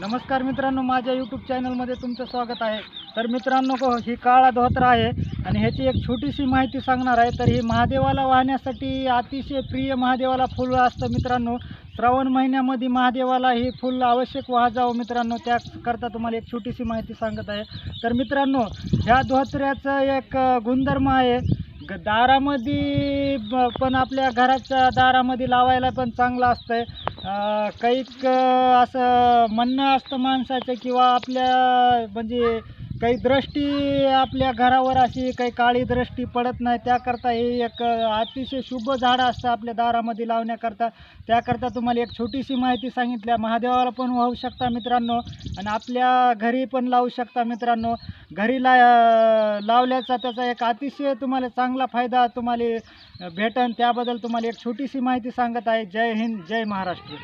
नमस्कार मित्रांनो माझ्या यूट्यूब चॅनलमध्ये तुमचं स्वागत आहे. तर मित्रांनो को- ही काळा धोत्रा आहे आणि ह्याची एक छोटीशी माहिती सांगणार आहे. तर ही महादेवाला वाहण्यासाठी अतिशय प्रिय महादेवाला फुलं असतं मित्रांनो. श्रावण महिन्यामध्ये महादेवाला ही फुल आवश्यक वाहा जावं मित्रांनो. त्याकरता तुम्हाला एक छोटीशी माहिती सांगत आहे. तर मित्रांनो ह्या धोत्र्याचं एक गुणधर्म आहे. ग- दारामध्ये ब- पण आपल्या घराच्या दारामध्ये लावायला पण चांगलं असतं आहे काही असं म्हणणं असतं माणसाचं किंवा आपल्या म्हणजे काही दृष्टी आपल्या घरावर अशी काही काळी दृष्टी पडत नाही. त्याकरता हे एक अतिशय शुभ झाडं असतं आपल्या दारामध्ये लावण्याकरता. त्याकरता तुम्हाला एक छोटीशी माहिती सांगितल्या महादेवाला पण वाहू शकता मित्रांनो. आणि आपल्या घरी पण लावू शकता मित्रांनो. घरी ला लावल्याचा त्याचा एक अतिशय तुम्हाला चांगला फायदा तुम्हाला भेटन. त्याबद्दल तुम्हाला एक छोटीशी माहिती सांगत आहे. जय हिंद जय महाराष्ट्र.